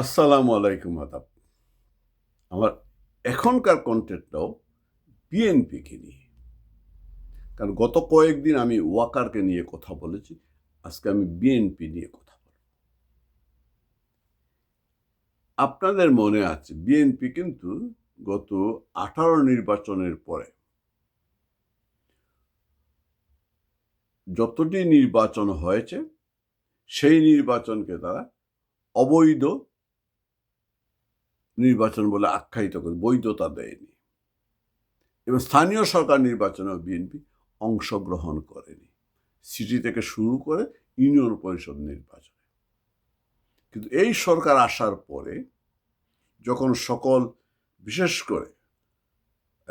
আসসালামু আলাইকুম আদাব আমার এখনকার কন্টেন্টটাও বিএনপিকে নিয়ে। কারণ গত কয়েকদিন আমি ওয়াকারকে নিয়ে কথা বলেছি, আজকে আমি বিএনপি নিয়ে কথা বলব। আপনাদের মনে আছে বিএনপি কিন্তু গত আঠারো নির্বাচনের পরে যতটি নির্বাচন হয়েছে, সেই নির্বাচনকে তারা অবৈধ নির্বাচন বলে আখ্যায়িত করে, বৈধতা দেয়নি। এবং স্থানীয় সরকার নির্বাচনেও বিএনপি অংশগ্রহণ করেনি। সিটি থেকে শুরু করে ইউনিয়ন পরিষদ নির্বাচনে। কিন্তু এই সরকার আসার পরে যখন সকল, বিশেষ করে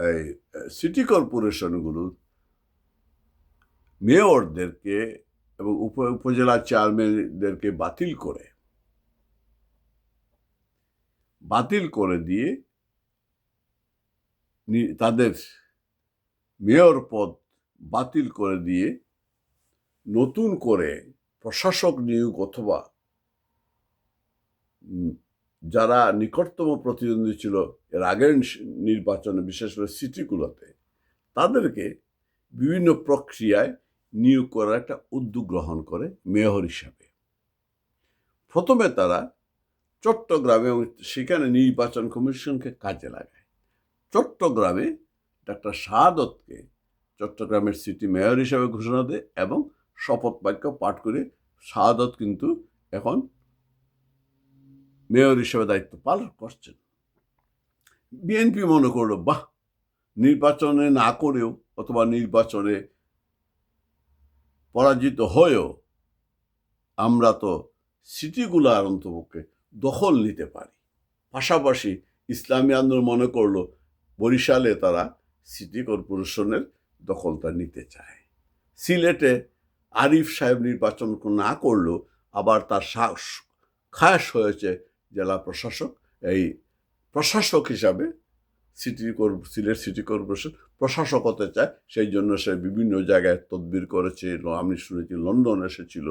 এই সিটি কর্পোরেশনগুলোর মেয়রদেরকে এবং উপ- উপজেলা চেয়ারম্যানদেরকে বাতিল করে বাতিল করে দিয়ে তাদের মেয়র পদ বাতিল করে দিয়ে নতুন করে প্রশাসক নিয়োগ অথবা যারা নিকটতম প্রতিদ্বন্দ্বী ছিল এর আগের নির্বাচনে, বিশেষ করে সিটিগুলোতে, তাদেরকে বিভিন্ন প্রক্রিয়ায় নিয়োগ করার একটা উদ্যোগ গ্রহণ করে মেয়র হিসাবে। প্রথমে তারা চট্টগ্রামে সেখানে নির্বাচন কমিশনকে কাজে লাগায়। চট্টগ্রামে ডাক্তার শাহাদতকে চট্টগ্রামের সিটি মেয়র হিসেবে ঘোষণা দেয় এবং শপথ বাক্য পাঠ করে শাহাদত কিন্তু এখন মেয়র হিসেবে দায়িত্ব পালন করছেন। বিএনপি মনে করল, বাহ, নির্বাচনে না করেও অথবা নির্বাচনে পরাজিত হয়েও আমরা তো সিটিগুলার অন্তপক্ষে দখল নিতে পারি। পাশাপাশি ইসলামী আন্দোলন মনে করল বরিশালে তারা সিটি কর্পোরেশনের দখলটা নিতে চায়। সিলেটে আরিফ সাহেব নির্বাচন না করলেও আবার তার খাস হয়েছে জেলা প্রশাসক, এই প্রশাসক হিসাবে সিটি সিলেট সিটি কর্পোরেশন প্রশাসক হতে চায়। সেই জন্য সে বিভিন্ন জায়গায় তদবির করেছে আমি শুনেছি লন্ডন এসেছিল,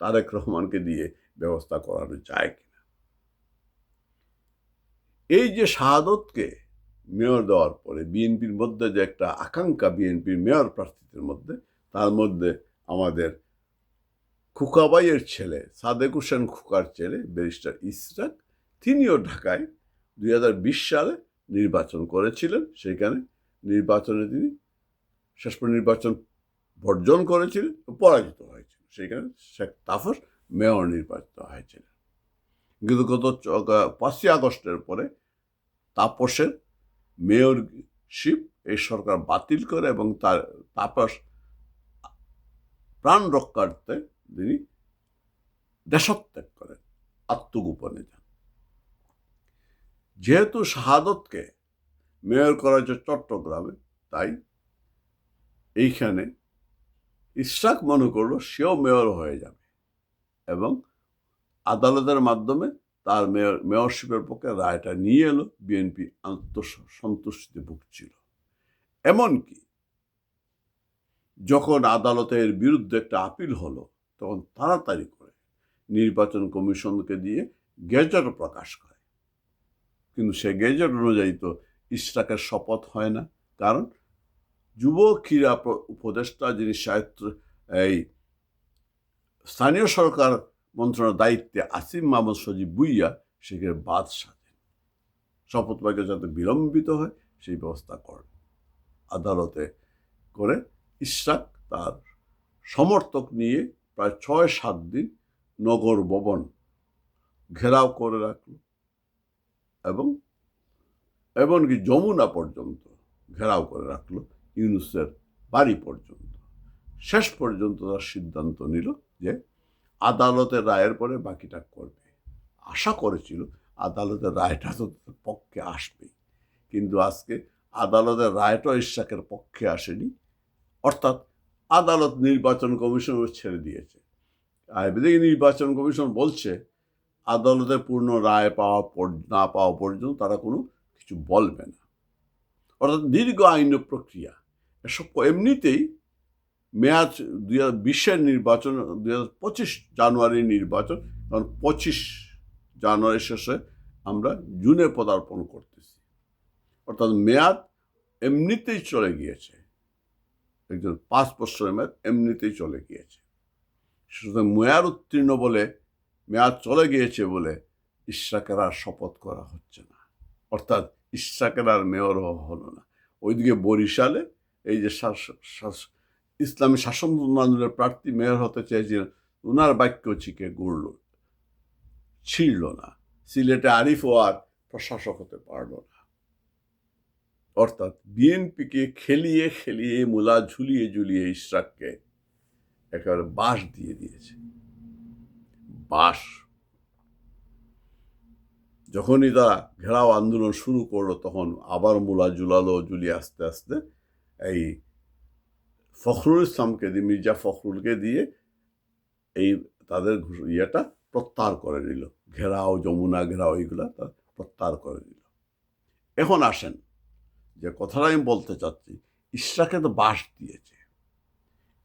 তারেক রহমানকে দিয়ে ব্যবস্থা করানো যায় এই যে শাহাদতকে মেয়র দেওয়ার পরে বিএনপির মধ্যে যে একটা আকাঙ্ক্ষা বিএনপির মেয়র প্রার্থীদের মধ্যে, তার মধ্যে আমাদের খুকাবাইয়ের ছেলে, সাদেক হোসেন খুকার ছেলে, ব্যারিস্টার ইসরাক তিনিও ঢাকায় দুই হাজার বিশ সালে নির্বাচন করেছিলেন। সেখানে নির্বাচনে তিনি শেষ নির্বাচন বর্জন করেছিলেন, পরাজিত হয়েছিল সেখানে শেখ তাফর মেয়র নির্বাচিত হয়েছিলেন। গত পাঁচই আগস্টের পরে তাপসের মেয়রশিপ এই সরকার বাতিল করে এবং তার তাপস প্রাণ রক্ষার্থে তিনি দেশত্যাগ করেন, আত্মগোপনে যান। যেহেতু শাহাদতকে মেয়র করা হয়েছে চট্টগ্রামে, তাই এইখানে ইশরাক মনে করল সেও মেয়র হয়ে যাবে এবং আদালতের মাধ্যমে তার মেয়র, মেয়রশিপের পক্ষে রায়টা নিয়ে এলো, বিএনপি আত্মসন্তুষ্টিতে ভুগছিল। এমনকি যখন আদালতের বিরুদ্ধে একটা আপিল হলো, তখন তাড়াতাড়ি করে নির্বাচন কমিশনকে দিয়ে গেজেট প্রকাশ করে। কিন্তু সে গেজেট অনুযায়ী তো ইশরাকের শপথ হয় না। কারণ যুব ক্রীড়া উপদেষ্টা যিনি সাহিত্য এই স্থানীয় সরকার মন্ত্রণার দায়িত্বে আসিম মাহমুদ সজিব বুইয়া সেখানে বাদ সাজেন। শপথ বাক্য যাতে বিলম্বিত হয়, সেই ব্যবস্থা করেন। আদালতে করে ইশরাক তার সমর্থক নিয়ে প্রায় ছয় সাত দিন নগর ভবন ঘেরাও করে রাখল এবং এমনকি যমুনা পর্যন্ত ঘেরাও করে রাখল, ইউনুসের বাড়ি পর্যন্ত। শেষ পর্যন্ত তার সিদ্ধান্ত নিল যে আদালতের রায়ের পরে বাকিটা করবে। আশা করেছিল আদালতের রায়টা তো পক্ষে আসবেই। কিন্তু আজকে আদালতের রায়টা ইশাকের পক্ষে আসেনি। অর্থাৎ আদালত নির্বাচন কমিশন ছেড়ে দিয়েছে। আয়ুর্বেদিক নির্বাচন কমিশন বলছে আদালতের পূর্ণ রায় পাওয়া না পাওয়া পর্যন্ত তারা কোনো কিছু বলবে না। অর্থাৎ দীর্ঘ আইন প্রক্রিয়া। এসব এমনিতেই মেয়াদ দুই হাজার বিশের নির্বাচন দুই হাজার পঁচিশ জানুয়ারির নির্বাচন, কারণ পঁচিশ জানুয়ারি শেষে আমরা জুনে পদার্পণ করতেছি। অর্থাৎ মেয়াদ এমনিতেই চলে গিয়েছে। একজন পাঁচ বছরের মেয়াদ এমনিতেই চলে গিয়েছে। সুতরাং মেয়াদ উত্তীর্ণ বলে, মেয়াদ চলে গিয়েছে বলে ইশরাকের আর শপথ করা হচ্ছে না। অর্থাৎ ইশরাকের আর মেয়র হলো না। ওইদিকে বরিশালে এই যে ইসলামী শাসন আন্দোলনের প্রার্থী মেয়র হতে চেয়েছিলেন ওনার বাক্য চিকে গুড়ল। ছিঁড়ল না। সিলেটে আরিফ ও আর প্রশাসক হতে পারল না। অর্থাৎ বিএনপিকে খেলিয়ে খেলিয়ে মূলা ঝুলিয়ে ঝুলিয়ে ইশরাককে একেবারে বাস দিয়ে দিয়েছে। বাস যখনই তারা ঘেরাও আন্দোলন শুরু করল, তখন আবার মূলা ঝুলালো, ঝুলিয়ে আস্তে আস্তে এই ফখরুল ইসলামকে দিয়ে, মির্জা ফখরুলকে দিয়ে এই তাদের ইয়েটা প্রত্যাহার করে নিল। ঘেরাও, যমুনা ঘেরাও এইগুলা তা প্রত্যাহার করে নিল। এখন আসেন, যে কথাটা আমি বলতে চাচ্ছি ইশরাকে তো বাস দিয়েছে।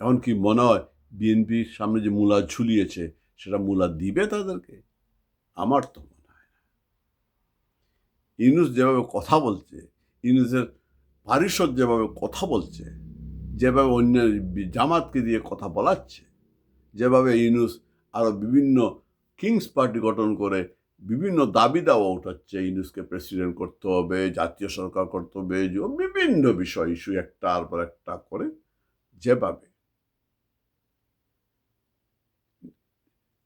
এখন কি মনে হয় বিএনপির সামনে যে মূলা ঝুলিয়েছে, সেটা মূলা দিবে তাদেরকে? আমার তো মনে হয় না। ইনুস যেভাবে কথা বলছে ইনুসের পারিষদ যেভাবে কথা বলছে যেভাবে অন্য জামাতকে দিয়ে কথা বলাচ্ছে, যেভাবে ইউনুস আরও বিভিন্ন কিংস পার্টি গঠন করে বিভিন্ন দাবি দাওয়া উঠাচ্ছে, ইউনুসকে প্রেসিডেন্ট করতে হবে, জাতীয় সরকার করতে হবে বিভিন্ন বিষয় ইস্যু একটার পর একটা করে যেভাবে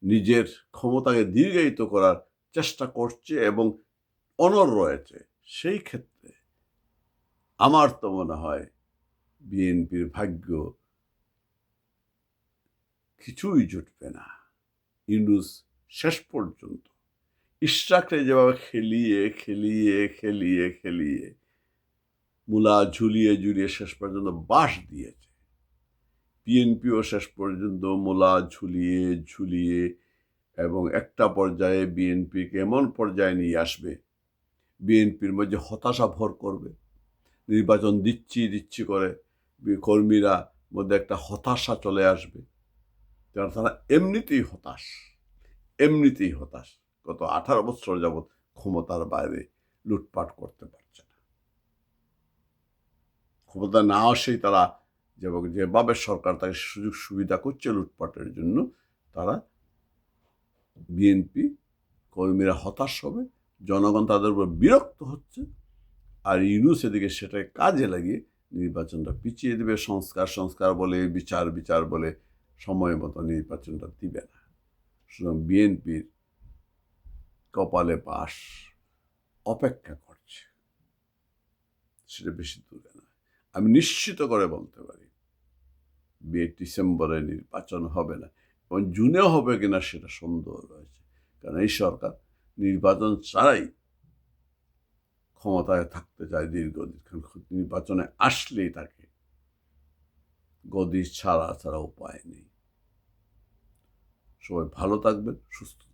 নিজের ক্ষমতাকে দীর্ঘায়িত করার চেষ্টা করছে এবং অনর রয়েছে, সেই ক্ষেত্রে আমার তো মনে হয় বিএনপির ভাগ্য কিছুই জুটবে না। ইউনুস শেষ পর্যন্ত ইশরাকরে যেভাবে খেলিয়ে খেলিয়ে খেলিয়ে খেলিয়ে মূলা ঝুলিয়ে ঝুলিয়ে শেষ পর্যন্ত বাস দিয়েছে। বিএনপিও শেষ পর্যন্ত মূলা ঝুলিয়ে ঝুলিয়ে এবং একটা পর্যায়ে বিএনপিকে এমন পর্যায়ে নিয়ে আসবে, বিএনপির মধ্যে হতাশা ভর করবে, নির্বাচন দিচ্ছি দিচ্ছি করে কর্মীরা মধ্যে একটা হতাশা চলে আসবে। কারণ তারা এমনিতেই হতাশ এমনিতেই হতাশ। গত আঠারো বছর যাবৎ ক্ষমতার বাইরে লুটপাট করতে পারছে না। ক্ষমতা না আসেই তারা যেভাবে সরকার তাকে সুযোগ সুবিধা করছে লুটপাটের জন্য, তারা বিএনপি কর্মীরা হতাশ হবে, জনগণ তাদের উপর বিরক্ত হচ্ছে, আর ইউনুস এদিকে সেটাকে কাজে লাগিয়ে নির্বাচনটা পিছিয়ে দেবে, সংস্কার সংস্কার বলে, বিচার বিচার বলে সময় মতো নির্বাচনটা দিবে না। সুতরাং বিএনপির কপালে পাশ অপেক্ষা করছে। সেটা বেশি দূরে না। আমি নিশ্চিত করে বলতে পারি, বিয়ে ডিসেম্বরে নির্বাচন হবে না এবং জুনেও হবে কিনা সেটা সন্দেহ রয়েছে। কারণ এই সরকার নির্বাচন ছাড়াই ক্ষমতায় থাকতে চায় দীর্ঘদিন নির্বাচনে আসলেই তাকে গদি ছাড়া ছাড়া উপায় নেই। সবাই ভালো থাকবেন, সুস্থ